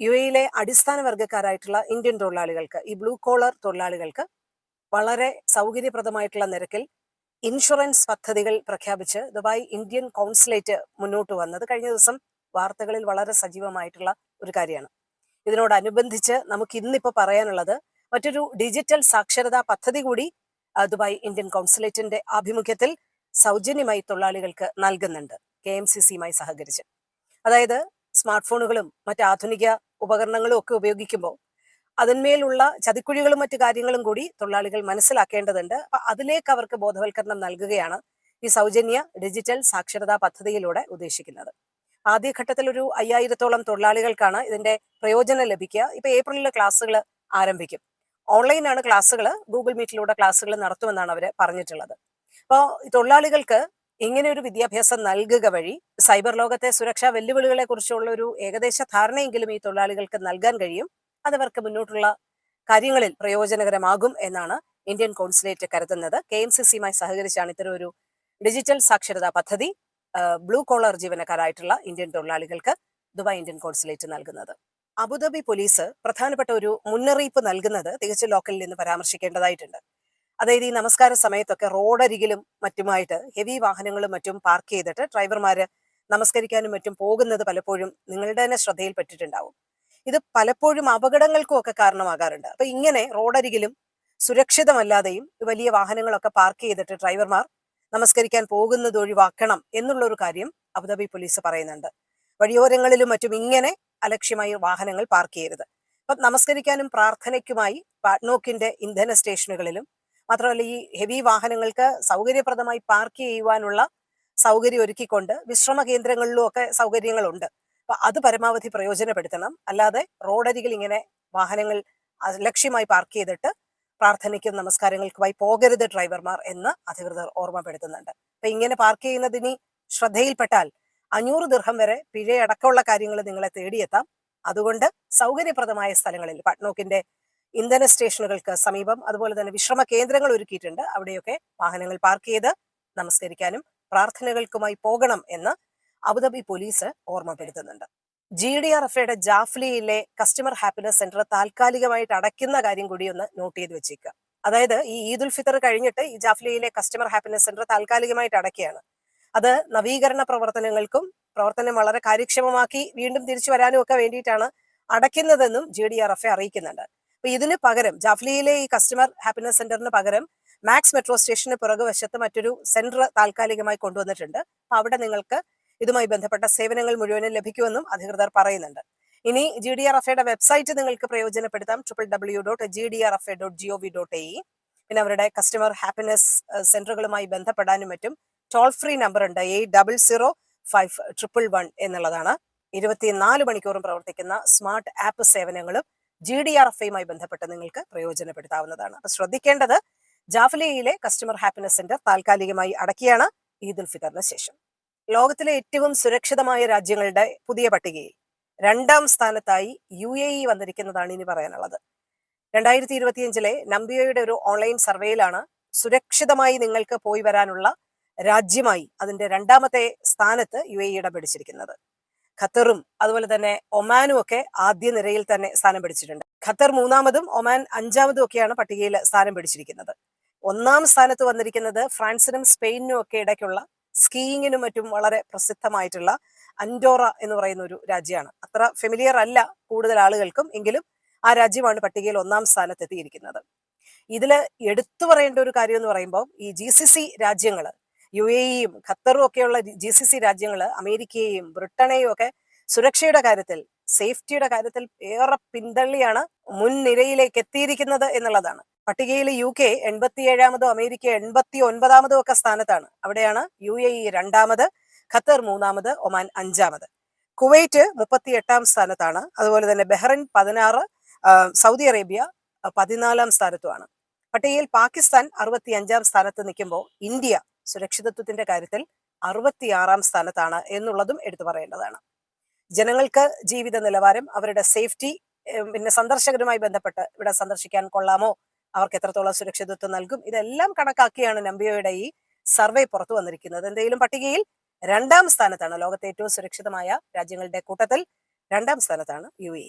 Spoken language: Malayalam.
യു എയിലെ അടിസ്ഥാന വർഗക്കാരായിട്ടുള്ള ഇന്ത്യൻ തൊഴിലാളികൾക്ക് ഈ ബ്ലൂ കോളർ തൊഴിലാളികൾക്ക് വളരെ സൗകര്യപ്രദമായിട്ടുള്ള നിരക്കിൽ ഇൻഷുറൻസ് പദ്ധതികൾ പ്രഖ്യാപിച്ച് ദുബായ് ഇന്ത്യൻ കൗൺസിലേറ്റ് മുന്നോട്ട് വന്നത് കഴിഞ്ഞ ദിവസം വാർത്തകളിൽ വളരെ സജീവമായിട്ടുള്ള ഒരു കാര്യമാണ്. ഇതിനോടനുബന്ധിച്ച് നമുക്ക് ഇന്നിപ്പോൾ പറയാനുള്ളത് മറ്റൊരു ഡിജിറ്റൽ സാക്ഷരതാ പദ്ധതി കൂടി ദുബായ് ഇന്ത്യൻ കൗൺസിലേറ്റിന്റെ ആഭിമുഖ്യത്തിൽ സൗജന്യമായി തൊഴിലാളികൾക്ക് നൽകുന്നുണ്ട് കെ എം സി സിയുമായി സഹകരിച്ച്. അതായത് സ്മാർട്ട് ഫോണുകളും മറ്റ് ആധുനിക ഉപകരണങ്ങളും ഒക്കെ ഉപയോഗിക്കുമ്പോൾ അതിന്മേലുള്ള ചതിക്കുഴികളും മറ്റു കാര്യങ്ങളും കൂടി തൊഴിലാളികൾ മനസ്സിലാക്കേണ്ടതുണ്ട്. അപ്പൊ അതിലേക്ക് അവർക്ക് ബോധവൽക്കരണം നൽകുകയാണ് ഈ സൗജന്യ ഡിജിറ്റൽ സാക്ഷരതാ പദ്ധതിയിലൂടെ ഉദ്ദേശിക്കുന്നത്. ആദ്യഘട്ടത്തിൽ ഒരു അയ്യായിരത്തോളം തൊഴിലാളികൾക്കാണ് ഇതിന്റെ പ്രയോജനം ലഭിക്കുക. ഇപ്പൊ ഏപ്രിലിൽ ക്ലാസ്സുകൾ ആരംഭിക്കും. ഓൺലൈനാണ് ക്ലാസ്സുകൾ ഗൂഗിൾ മീറ്റിലൂടെ ക്ലാസ്സുകൾ നടത്തുമെന്നാണ് അവർ പറഞ്ഞിട്ടുള്ളത്. അപ്പോൾ തൊഴിലാളികൾക്ക് ഇങ്ങനെ ഒരു വിദ്യാഭ്യാസം നൽകുക വഴി സൈബർ ലോകത്തെ സുരക്ഷാ വെല്ലുവിളികളെ കുറിച്ചുള്ള ഒരു ഏകദേശ ധാരണയെങ്കിലും ഈ തൊഴിലാളികൾക്ക് നൽകാൻ കഴിയും. അതവർക്ക് മുന്നോട്ടുള്ള കാര്യങ്ങളിൽ പ്രയോജനകരമാകും എന്നാണ് ഇന്ത്യൻ കോൺസുലേറ്റ് കരുതുന്നത്. കെ എം സി സിയുമായി സഹകരിച്ചാണ് ഇത്തരം ഒരു ഡിജിറ്റൽ സാക്ഷരതാ പദ്ധതി ബ്ലൂ കോളർ ജീവനക്കാരായിട്ടുള്ള ഇന്ത്യൻ തൊഴിലാളികൾക്ക് ദുബായ് ഇന്ത്യൻ കോൺസുലേറ്റ് നൽകുന്നത്. അബുദാബി പോലീസ് പ്രധാനപ്പെട്ട ഒരു മുന്നറിയിപ്പ് നൽകുന്നത് തികച്ചും ലോക്കലിൽ നിന്ന് പരാമർശിക്കേണ്ടതായിട്ടുണ്ട്. അതായത് ഈ നമസ്കാര സമയത്തൊക്കെ റോഡരികിലും മറ്റുമായിട്ട് ഹെവി വാഹനങ്ങളും മറ്റും പാർക്ക് ചെയ്തിട്ട് ഡ്രൈവർമാര് നമസ്കരിക്കാനും മറ്റും പോകുന്നത് പലപ്പോഴും നിങ്ങളുടെ തന്നെ ശ്രദ്ധയിൽപ്പെട്ടിട്ടുണ്ടാവും. ഇത് പലപ്പോഴും അപകടങ്ങൾക്കും ഒക്കെ കാരണമാകാറുണ്ട്. അപ്പൊ ഇങ്ങനെ റോഡരികിലും സുരക്ഷിതമല്ലാതെയും വലിയ വാഹനങ്ങളൊക്കെ പാർക്ക് ചെയ്തിട്ട് ഡ്രൈവർമാർ നമസ്കരിക്കാൻ പോകുന്നത് ഒഴിവാക്കണം എന്നുള്ള ഒരു കാര്യം അബുദാബി പോലീസ് പറയുന്നുണ്ട്. വഴിയോരങ്ങളിലും മറ്റും ഇങ്ങനെ അലക്ഷ്യമായി വാഹനങ്ങൾ പാർക്ക് ചെയ്യരുത്. അപ്പം നമസ്കരിക്കാനും പ്രാർത്ഥനയ്ക്കുമായി പാട്നോക്കിന്റെ ഇന്ധന സ്റ്റേഷനുകളിലും മാത്രമല്ല ഈ ഹെവി വാഹനങ്ങൾക്ക് സൗകര്യപ്രദമായി പാർക്ക് ചെയ്യുവാനുള്ള സൗകര്യം ഒരുക്കിക്കൊണ്ട് വിശ്രമ കേന്ദ്രങ്ങളിലും ഒക്കെ സൗകര്യങ്ങളുണ്ട്. അപ്പൊ അത് പരമാവധി പ്രയോജനപ്പെടുത്തണം. അല്ലാതെ റോഡരികിൽ ഇങ്ങനെ വാഹനങ്ങൾ ലക്ഷ്യമായി പാർക്ക് ചെയ്തിട്ട് പ്രാർത്ഥനയ്ക്കും നമസ്കാരങ്ങൾക്കുമായി പോകരുത് ഡ്രൈവർമാർ എന്ന് അധികൃതർ ഓർമ്മപ്പെടുത്തുന്നുണ്ട്. അപ്പൊ ഇങ്ങനെ പാർക്ക് ചെയ്യുന്നതിന് ശ്രദ്ധയിൽപ്പെട്ടാൽ അഞ്ഞൂറ് ദീർഘം വരെ പിഴയടക്കമുള്ള കാര്യങ്ങൾ നിങ്ങളെ തേടിയെത്താം. അതുകൊണ്ട് സൗകര്യപ്രദമായ സ്ഥലങ്ങളിൽ പട്നോക്കിന്റെ ഇന്ധന സ്റ്റേഷനുകൾക്ക് സമീപം അതുപോലെ തന്നെ വിശ്രമ കേന്ദ്രങ്ങൾ ഒരുക്കിയിട്ടുണ്ട്. അവിടെയൊക്കെ വാഹനങ്ങൾ പാർക്ക് ചെയ്ത് നമസ്കരിക്കാനും പ്രാർത്ഥനകൾക്കുമായി പോകണം എന്ന് അബുദാബി പോലീസ് ഓർമ്മപ്പെടുത്തുന്നുണ്ട്. ജി ഡി ആർ എഫ് ജാഫ്ലിയിലെ കസ്റ്റമർ ഹാപ്പിനെസ് സെന്റർ താൽക്കാലികമായിട്ട് അടയ്ക്കുന്ന കാര്യം കൂടി ഒന്ന് നോട്ട് ചെയ്ത് വെച്ചേക്കുക. അതായത് ഈ ഈദ് ഉൽ ഫിത്തർ കഴിഞ്ഞിട്ട് ഈ ജാഫ്ലിയിലെ കസ്റ്റമർ ഹാപ്പിനെസ് സെന്റർ താൽക്കാലികമായിട്ട് അടയ്ക്കുകയാണ്. അത് നവീകരണ പ്രവർത്തനങ്ങൾക്കും പ്രവർത്തനം വളരെ കാര്യക്ഷമമാക്കി വീണ്ടും തിരിച്ചു വരാനും ഒക്കെ വേണ്ടിയിട്ടാണ് അടയ്ക്കുന്നതെന്നും ജി ഡി ആർ എഫ് അറിയിക്കുന്നുണ്ട്. അപ്പൊ ഇതിന് പകരം ജാഫ്ലിയിലെ ഈ കസ്റ്റമർ ഹാപ്പിനെസ് സെന്ററിന് പകരം മാക്സ് മെട്രോ സ്റ്റേഷന് പുറകുവശത്ത് മറ്റൊരു സെന്റർ താൽക്കാലികമായി കൊണ്ടുവന്നിട്ടുണ്ട്. അപ്പൊ അവിടെ നിങ്ങൾക്ക് ഇതുമായി ബന്ധപ്പെട്ട സേവനങ്ങൾ മുഴുവനും ലഭിക്കുമെന്നും അധികൃതർ പറയുന്നുണ്ട്. ഇനി ജി ഡി ആർ എഫ് എയുടെ വെബ്സൈറ്റ് നിങ്ങൾക്ക് പ്രയോജനപ്പെടുത്താം. Triple W dot G D R F A dot G O V dot A പിന്നെ അവരുടെ കസ്റ്റമർ ഹാപ്പിനെസ് സെന്ററുകളുമായി ബന്ധപ്പെടാനും മറ്റും ടോൾ ഫ്രീ നമ്പർ ഉണ്ട്. Eight double zero five triple one എന്നുള്ളതാണ്. ഇരുപത്തിനാല് മണിക്കൂറും പ്രവർത്തിക്കുന്ന സ്മാർട്ട് ആപ്പ് സേവനങ്ങളും ജി ഡി ആർ എഫ് ഐയുമായി ബന്ധപ്പെട്ട് നിങ്ങൾക്ക് പ്രയോജനപ്പെടുത്താവുന്നതാണ്. അപ്പൊ ശ്രദ്ധിക്കേണ്ടത് ജാഫ്ലിയയിലെ കസ്റ്റമർ ഹാപ്പിനെസ് സെന്റർ താൽക്കാലികമായി അടക്കിയാണ് ഈദ് ഉൽ ഫിത്തറിന് ശേഷം. ലോകത്തിലെ ഏറ്റവും സുരക്ഷിതമായ രാജ്യങ്ങളുടെ പുതിയ പട്ടികയിൽ രണ്ടാം സ്ഥാനത്തായി യു എ ഇ വന്നിരിക്കുന്നതാണ് ഇനി പറയാനുള്ളത്. രണ്ടായിരത്തി ഇരുപത്തിയഞ്ചിലെ നമ്പിയയുടെ ഒരു ഓൺലൈൻ സർവേയിലാണ് സുരക്ഷിതമായി നിങ്ങൾക്ക് പോയി വരാനുള്ള രാജ്യമായി അതിന്റെ രണ്ടാമത്തെ സ്ഥാനത്ത് യു എ ഇ പിടിച്ചിരിക്കുന്നത്. ഖത്തറും അതുപോലെ തന്നെ ഒമാനും ഒക്കെ ആദ്യ നിരയിൽ തന്നെ സ്ഥാനം പിടിച്ചിട്ടുണ്ട്. ഖത്തർ മൂന്നാമതും ഒമാൻ അഞ്ചാമതും ഒക്കെയാണ് പട്ടികയിൽ സ്ഥാനം പിടിച്ചിരിക്കുന്നത്. ഒന്നാം സ്ഥാനത്ത് വന്നിരിക്കുന്നത് ഫ്രാൻസിനും സ്പെയിനും ഒക്കെ ഇടയ്ക്കുള്ള സ്കീയിങ്ങിനും മറ്റും വളരെ പ്രസിദ്ധമായിട്ടുള്ള അൻഡോറ എന്ന് പറയുന്ന ഒരു രാജ്യമാണ്. അത്ര ഫെമിലിയർ അല്ല കൂടുതൽ ആളുകൾക്കും എങ്കിലും ആ രാജ്യമാണ് പട്ടികയിൽ ഒന്നാം സ്ഥാനത്ത് എത്തിയിരിക്കുന്നത് ഇതിൽ എടുത്തു പറയേണ്ട ഒരു കാര്യം എന്ന് പറയുമ്പോൾ ഈ G C C U A ഇയും ഖത്തറും ഒക്കെയുള്ള ജി സി സി രാജ്യങ്ങൾ അമേരിക്കയെയും ബ്രിട്ടനെയും ഒക്കെ സുരക്ഷയുടെ കാര്യത്തിൽ സേഫ്റ്റിയുടെ കാര്യത്തിൽ ഏറെ പിന്തള്ളിയാണ് മുൻനിരയിലേക്ക് എത്തിയിരിക്കുന്നത് എന്നുള്ളതാണ്. പട്ടികയിൽ യു കെ എൺപത്തി ഏഴാമതോ അമേരിക്ക എൺപത്തി ഒൻപതാമതോ ഒക്കെ സ്ഥാനത്താണ്. അവിടെയാണ് യു എ ഇ രണ്ടാമത് ഖത്തർ മൂന്നാമത് ഒമാൻ അഞ്ചാമത്. കുവൈറ്റ് മുപ്പത്തി എട്ടാം സ്ഥാനത്താണ്. അതുപോലെ തന്നെ ബഹ്റൈൻ പതിനാറ് സൗദി അറേബ്യ പതിനാലാം സ്ഥാനത്തുമാണ്. പട്ടികയിൽ പാകിസ്ഥാൻ അറുപത്തി അഞ്ചാം സ്ഥാനത്ത് നിൽക്കുമ്പോൾ ഇന്ത്യ സുരക്ഷിതത്വത്തിന്റെ കാര്യത്തിൽ അറുപത്തിയാറാം സ്ഥാനത്താണ് എന്നുള്ളതും എടുത്തു പറയേണ്ടതാണ്. ജനങ്ങൾക്ക് ജീവിത നിലവാരം അവരുടെ സേഫ്റ്റി പിന്നെ സന്ദർശകരുമായി ബന്ധപ്പെട്ട് ഇവിടെ സന്ദർശിക്കാൻ കൊള്ളാമോ അവർക്ക് എത്രത്തോളം സുരക്ഷിതത്വം നൽകും ഇതെല്ലാം കണക്കാക്കിയാണ് നമ്പിയോയുടെ ഈ സർവേ പുറത്തു വന്നിരിക്കുന്നത്. എന്തെങ്കിലും പട്ടികയിൽ രണ്ടാം സ്ഥാനത്താണ് ലോകത്തെ ഏറ്റവും സുരക്ഷിതമായ രാജ്യങ്ങളുടെ കൂട്ടത്തിൽ രണ്ടാം സ്ഥാനത്താണ് യു എ